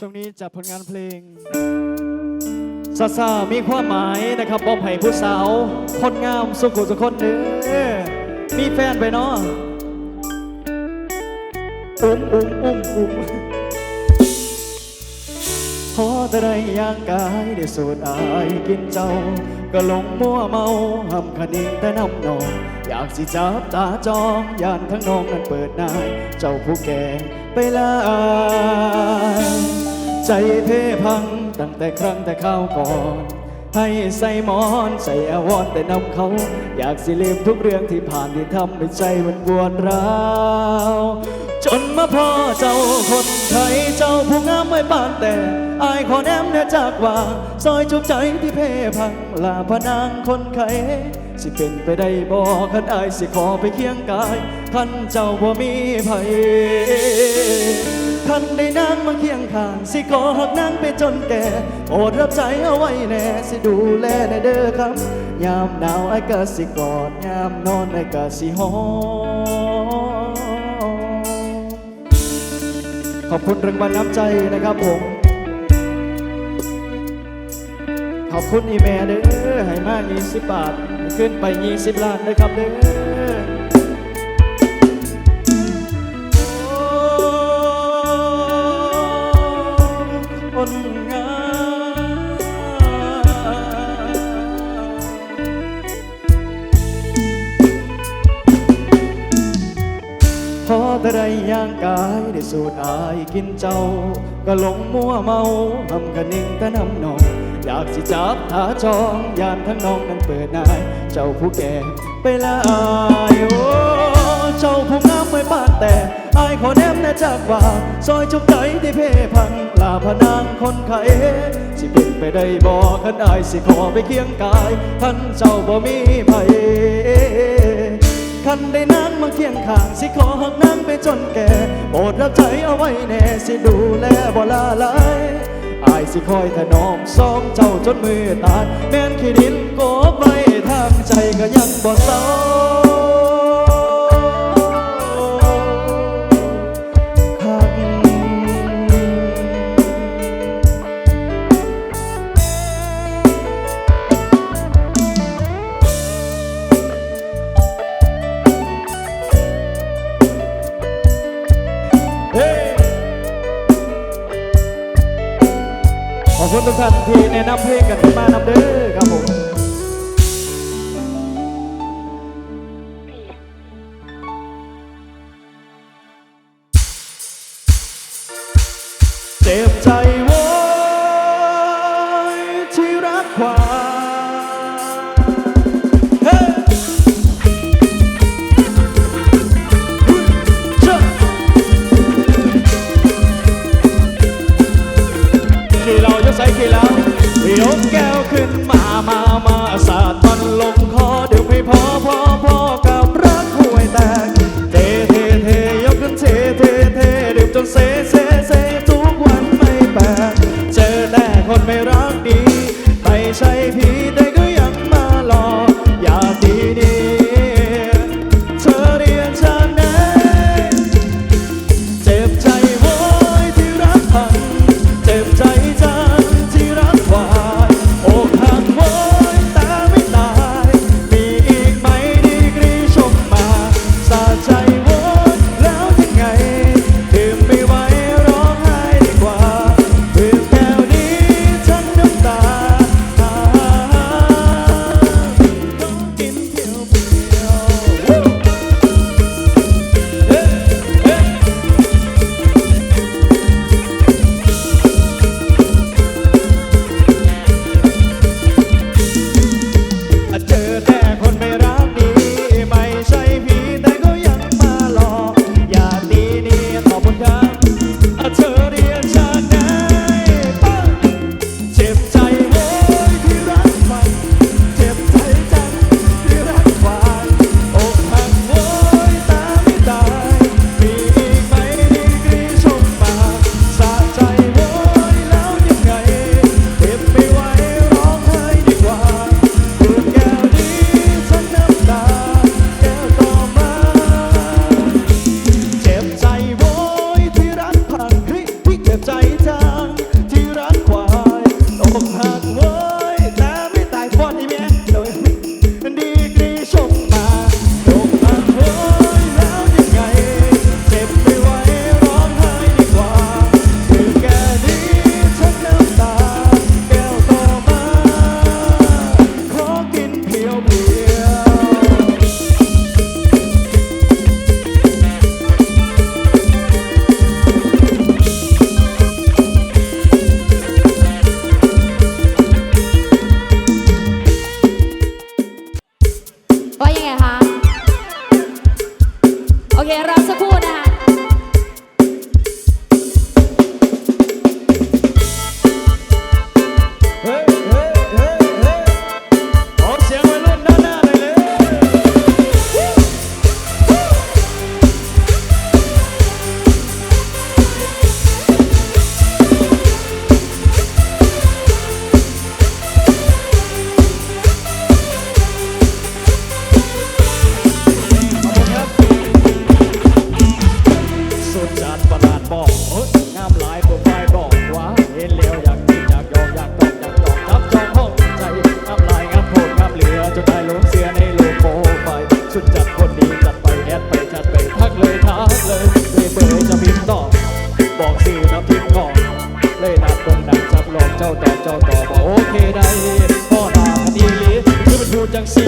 ช่วงนี้จับผลงานเพลงซาซามีความหมายนะครับบอมไผ่ผู้สาวคนงามสุขุสุคนเด้อมีแฟนไปเนาะอุ้มอุ้มอุ้มอุ้มพอแต่ได้ย่างกายได้สูดอายกินเจ้า ก็หลงมัวเมาหำคันิงแต่น้ำนองอยากสิจับตาจองยานทั้งน้องนั้นเปิดนาย เจ้าผู้แก่ไปลาย ใจเพพังตั้งแต่ครั้งแต่ข้าวก่อน ให้ใส่หมอนใส่อวรณ์แต่นำเขา อยากสิลืมทุกเรื่องที่ผ่านที่ทำให้ใจมันปวดร้าวจนมาพ่อเจ้าคนไทยเจ้าผู้งามไม่ปานแต่อายขอแนมเนื้อจากว่าซอยจุกใจที่เพพังลาพนางคนไข้สิเป็นไปได้บ่คันอายสิขอไปเคียงกายท่านเจ้าบ่มีไผ ท่านได้นางมาเคียงข้าง สิขอหักนางไปจนแก่โปรดรับใจเอาไว้แน่ สิดูแลในเด้อครับ ยามหนาวไอ้ก็สิกอด ยามนอนไอ้ก็สิหอมขอบคุณรางวัลน้ำใจนะครับผม ขอบคุณอีเมลเด้อให้มาก20 บาท ขึ้นไป 20 ล้านนะครับเด้อายได้สูดอายกินเจ้า ก็หลงมัวเมาทำกันนิ่งแต่น้ำนอง อยากสิจับหาจองยานทั้งน้องนั้นเปิดนาย เจ้าผู้แก่ไปลายโอ้เจ้าผู้งามไม่ปานแต่อายขอแนมแน่จากว่าซอยจุกใจที่เพ่พังลาพนางคนไข้สิเป็นไปได้บ่คันอายสิขอไปเคียงกายท่านเจ้าบ่มีไผ คันได้นางมาเคียงข้าง สิขอหักนางไปจนแก่โปรดรับใจเอาไว้แน่สิดูแลบ่ลาลายอายสิคอยถนอมซองเจ้าจนมือตายแม่นขี้ดินโกบไว้ทางใจก็ยังบ่เศร้า นที่แนะนำเพลงกันมานำเด้อครับผมเจ็บใจ ยกแก้วขึ้นมา มา มาสาดมันลง 장식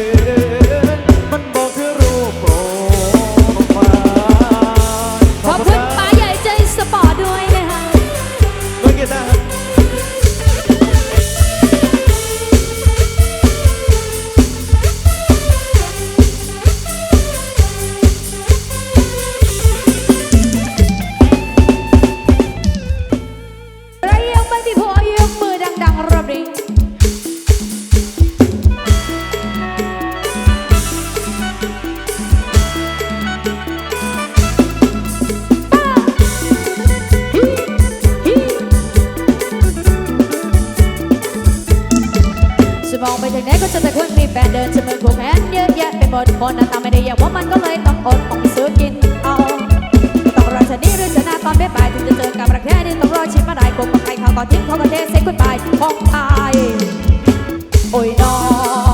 yeah. ที่ไหนก็จะแต่คนมีแฟนเดินจะมือผูกแฟนเยอะแยะไปหมดคนหน้าตาไม่ได้อย่างว่ามันก็เลยต้องอดต้องซื้อกินเอาต้องรอชะนี้หรือชนะตอนไม่ไปถึงจะเจอกับรักแท้นี่ต้องรอชิมมาได้คงกับใครเขาก็ทิ้งเขาก็เทเซ็กคุณไปคงตายโอ้ยน้อง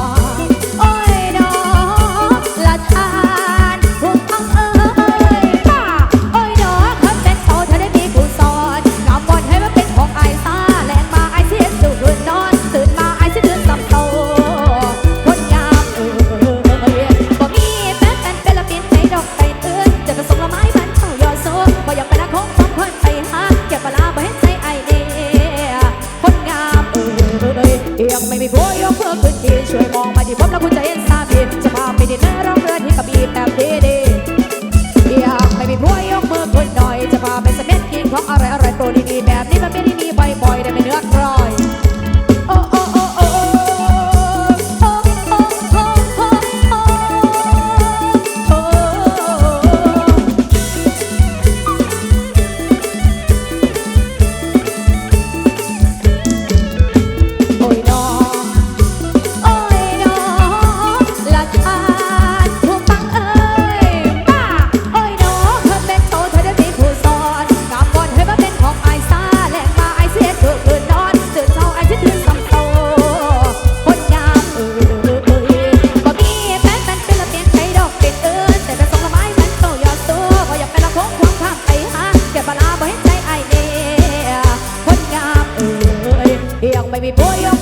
baby boy,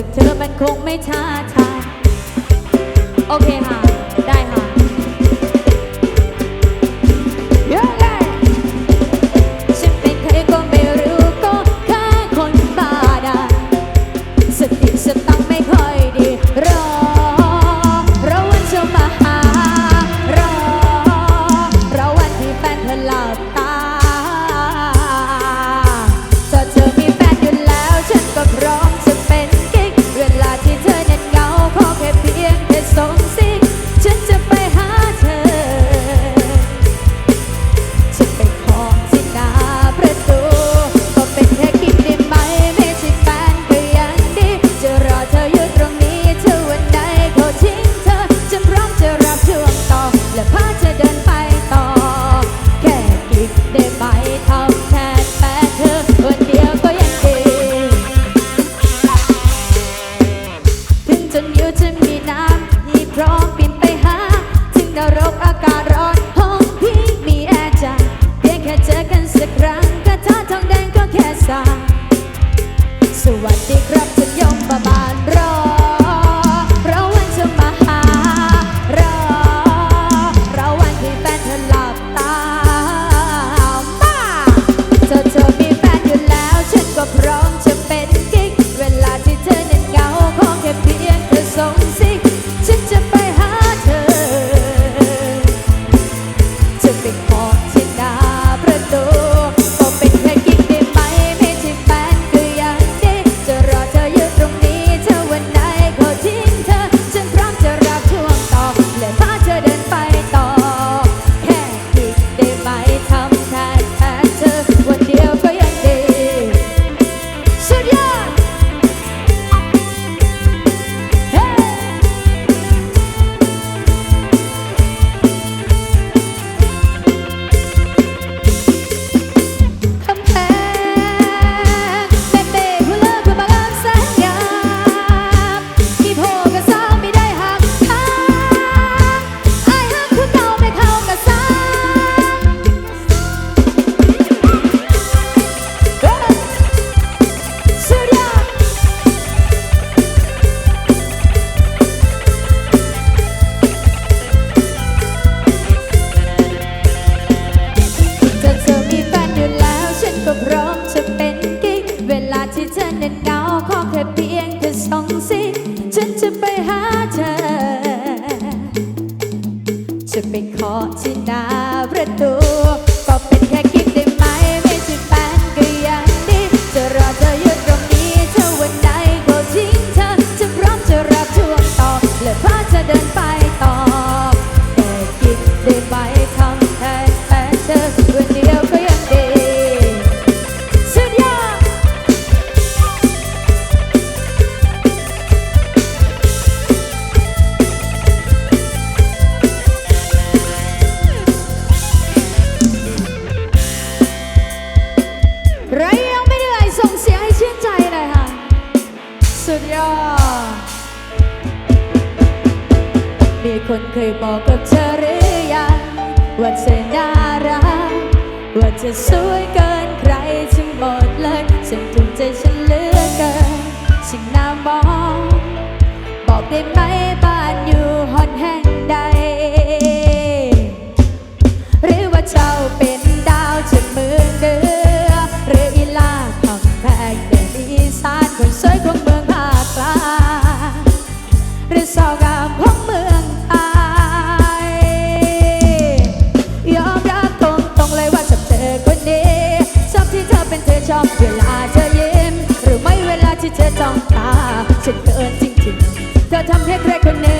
จากเธอมันคงไม่ช้าชาโอเคค่ะ สวัสดีครับคุณยมบาบา ขอที่หน้าประตูุดยอด มีคนเคยบอกกับเธอหรือยังว่าเธอน่ารัก ว่าเธอสวยเกินใครถึงหมดเลยฉันถูกใจฉันเลือเกินฉันน่ามอง บอกได้ไหมบ้านอยู่หอนแห่งใด อบเวลาเธอยิ้มหรือไม่เวลาที่เธอจ้องตาฉันเกินจริงๆ เธอทำให้ใครคนหนึ่ง